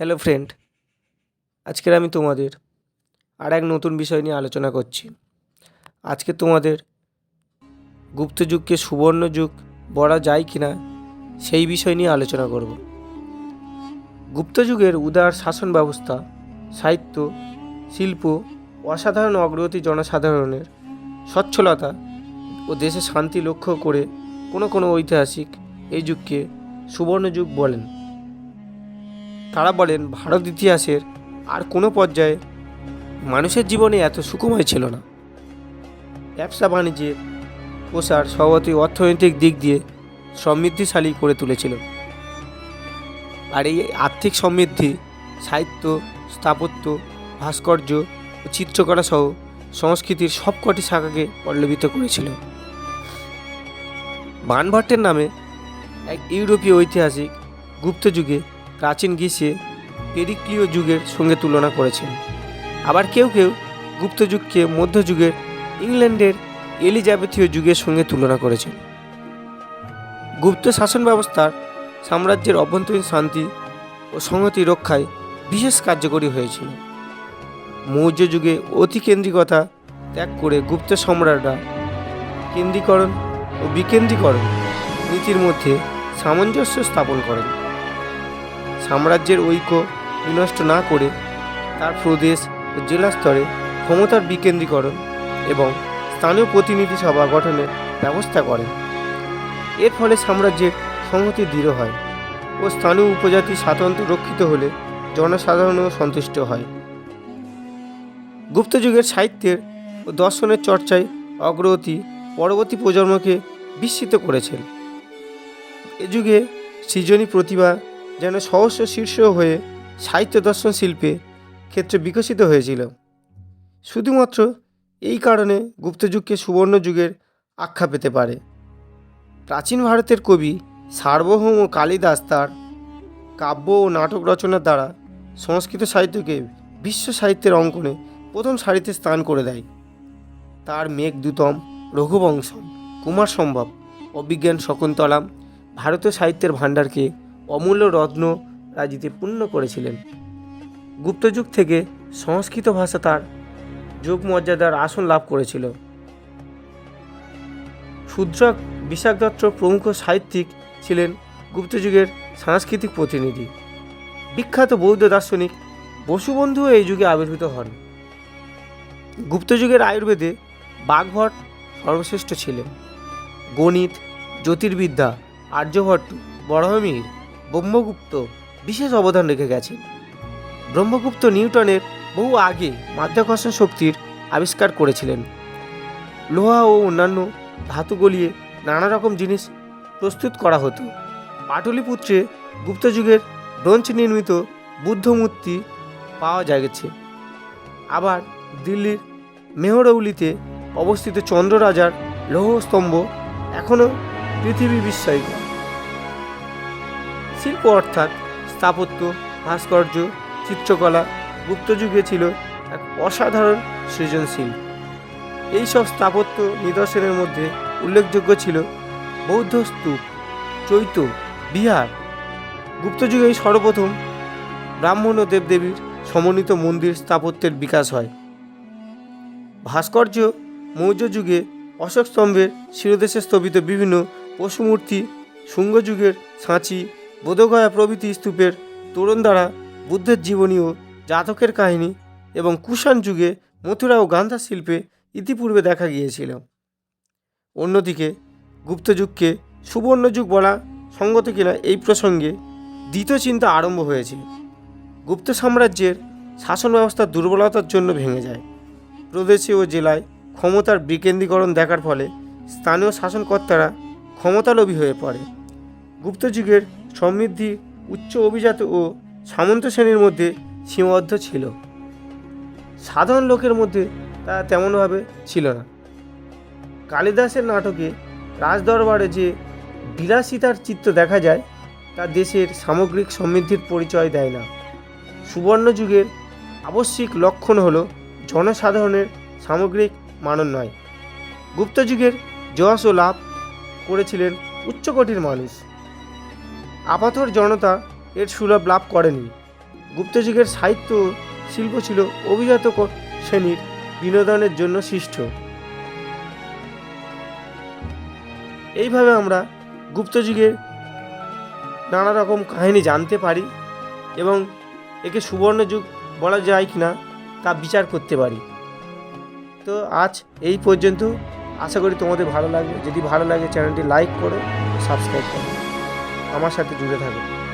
Hello friend আজকের আমি তোমাদের আর এক নতুন বিষয় নিয়ে আলোচনা করছি। আজকে তোমাদের গুপ্ত যুগকে সুবর্ণ যুগ বলা যায় কি না সেই বিষয় নিয়ে আলোচনা করব। গুপ্ত যুগের উদার শাসন ব্যবস্থা, সাহিত্য, শিল্প, অসাধারণ অগ্রগতি জনসাধারণের সচ্ছলতা ও দেশে শান্তি লক্ষ্য করে কোনো কোনো ঐতিহাসিক এই যুগকে সুবর্ণ যুগ বলেন। তারা বলেন, ভারত ইতিহাসের আর কোনো পর্যায়ে মানুষের জীবনে এত সুখময় ছিল না। ব্যবসা বাণিজ্যের প্রসার স্বভাবতই অর্থনৈতিক দিক দিয়ে সমৃদ্ধিশালী করে তুলেছিল আর এই আর্থিক সমৃদ্ধি, সাহিত্য, স্থাপত্য, ভাস্কর্য ও চিত্রকলা সহ সংস্কৃতির সবকটি শাখাকে পল্লবিত করেছিল বানভট্টের নামে এক ইউরোপীয় ঐতিহাসিক গুপ্ত যুগে প্রাচীন গ্রীসে পেরিক্লীয় যুগের সঙ্গে তুলনা করেছেন। আবার কেউ কেউ গুপ্ত যুগকে মধ্যযুগের ইংল্যান্ডের এলিজাবেথীয় যুগের সঙ্গে তুলনা করেছেন। গুপ্ত শাসন ব্যবস্থার সাম্রাজ্যের অভ্যন্তরীণ শান্তি ও সংহতি রক্ষায় বিশেষ কার্যকরী হয়েছিল। মৌর্য যুগে অতিকেন্দ্রিকতা ত্যাগ করে গুপ্ত সম্রাটরা কেন্দ্রীকরণ ও বিকেন্দ্রীকরণ নীতির মধ্যে সামঞ্জস্য স্থাপন করেন। সাম্রাজ্যের ঐক্য বিনষ্ট না করে তার প্রদেশ ও জেলা স্তরে ক্ষমতার বিকেন্দ্রীকরণ এবং স্থানীয় প্রতিনিধি সভা গঠনের ব্যবস্থা করেন এর ফলে সাম্রাজ্যের সংহতি দৃঢ় হয় ও স্থানীয় উপজাতি স্বাতন্ত্র্য রক্ষিত হলে জনসাধারণও সন্তুষ্ট হয়। গুপ্তযুগের সাহিত্যের ও দর্শনের চর্চায় অগ্রগতি পরবর্তী প্রজন্মকে বিস্মিত করেছেন। এ যুগে সৃজনী প্রতিভা যেন সহস্র শীর্ষ হয়ে সাহিত্য দর্শন শিল্পে ক্ষেত্রে বিকশিত হয়েছিল। শুধুমাত্র এই কারণে গুপ্তযুগকে সুবর্ণ যুগের আখ্যা পেতে পারে। প্রাচীন ভারতের কবি সার্বভৌম কালিদাস তার কাব্য ও নাটক রচনার দ্বারা সংস্কৃত সাহিত্যকে বিশ্ব সাহিত্যের অঙ্কনে প্রথম সারিতে স্থান করে দেয়। তার মেঘদূতম রঘুবংশম কুমার সম্ভব অভিজ্ঞান শকুন্তলাম ভারতীয় সাহিত্যের ভাণ্ডারকে অমূল্য রত্ন রাজিতে পূর্ণ করেছিলেন। গুপ্তযুগ থেকে সংস্কৃত ভাষা তার যোগ মর্যাদার আসন লাভ করেছিল। শূদ্রক বিশাখ দত্ত প্রমুখ সাহিত্যিক ছিলেন গুপ্তযুগের সাংস্কৃতিক প্রতিনিধি। বিখ্যাত বৌদ্ধ দার্শনিক বসুবন্ধুও এই যুগে আবির্ভূত হন। গুপ্তযুগের আয়ুর্বেদে বাঘভট সর্বশ্রেষ্ঠ ছিলেন। গণিত, জ্যোতির্বিদ্যা, আর্যভট্ট বরাহমিহির ব্রহ্মগুপ্ত বিশেষ অবদান রেখে গেছেন। ব্রহ্মগুপ্ত নিউটনের বহু আগে মাধ্যাকর্ষণ শক্তির আবিষ্কার করেছিলেন। লোহা ও অন্যান্য ধাতু গলিয়ে নানা রকম জিনিস প্রস্তুত করা হতো। পাটলিপুত্রে গুপ্তযুগের ব্রোঞ্জ নির্মিত বুদ্ধ মূর্তি পাওয়া গেছে আবার দিল্লির মেহরৌলিতে অবস্থিত চন্দ্র রাজার লৌহ স্তম্ভ এখনও পৃথিবী বিস্ময়কর। শিল্প অর্থাৎ স্থাপত্য, ভাস্কর্য, চিত্রকলা গুপ্তযুগে ছিল এক অসাধারণ সৃজনশীল। এইসব স্থাপত্য নিদর্শনের মধ্যে উল্লেখযোগ্য ছিল বৌদ্ধ স্তূপ, চৈত, বিহার। গুপ্তযুগেই সর্বপ্রথম ব্রাহ্মণ ও দেবদেবীর সমন্বিত মন্দির স্থাপত্যের বিকাশ হয়। ভাস্কর্য মৌর্য যুগে অশোক স্তম্ভের শিরদেশে স্থপিত বিভিন্ন পশুমূর্তি, শুঙ্গযুগের সাঁচি বোধগয়া প্রভৃতি স্তূপের তোরণ দ্বারা বুদ্ধের জীবনী ও জাতকের কাহিনী এবং কুষাণ যুগে মথুরা ও গান্ধা শিল্পে ইতিপূর্বে দেখা গিয়েছিল। অন্যদিকে গুপ্তযুগকে সুবর্ণ যুগ বলা সঙ্গত কিনা এই প্রসঙ্গে দ্বিতীয় চিন্তা আরম্ভ হয়েছে। গুপ্ত সাম্রাজ্যের শাসন ব্যবস্থার দুর্বলতার জন্য ভেঙে যায়। প্রদেশে ও জেলায় ক্ষমতার বিকেন্দ্রীকরণ দেখার ফলে স্থানীয় শাসনকর্তারা ক্ষমতালোভী হয়ে পড়ে। গুপ্তযুগের সমৃদ্ধি, উচ্চ অভিজাত ও সামন্ত শ্রেণির মধ্যে সীমাবদ্ধ ছিল। সাধারণ লোকের মধ্যে তা তেমনভাবে ছিল না। কালিদাসের নাটকে রাজদরবারে যে বিলাসিতার চিত্র দেখা যায়, তা দেশের সামগ্রিক সমৃদ্ধির পরিচয় দেয় না। সুবর্ণ যুগের আবশ্যিক লক্ষণ হল জনসাধারণের সামগ্রিক মানন নয় গুপ্তযুগের যশ ও লাভ করেছিলেন উচ্চকোটির মানুষ। আপাতর জনতা এর সুলভ লাভ করেনি। গুপ্তযুগের সাহিত্য শিল্প ছিল অভিজাত শ্রেণির বিনোদনের জন্য সৃষ্ট। এইভাবে আমরা গুপ্তযুগের নানা রকম কাহিনী জানতে পারি এবং একে সুবর্ণ যুগ বলা যায় কিনা তা বিচার করতে পারি। তো আজ এই পর্যন্ত। আশা করি তোমাদের ভালো লাগবে। যদি ভালো লাগে, চ্যানেলটি লাইক করো, সাবস্ক্রাইব করো। আমার সাথে জুড়ে থাকো।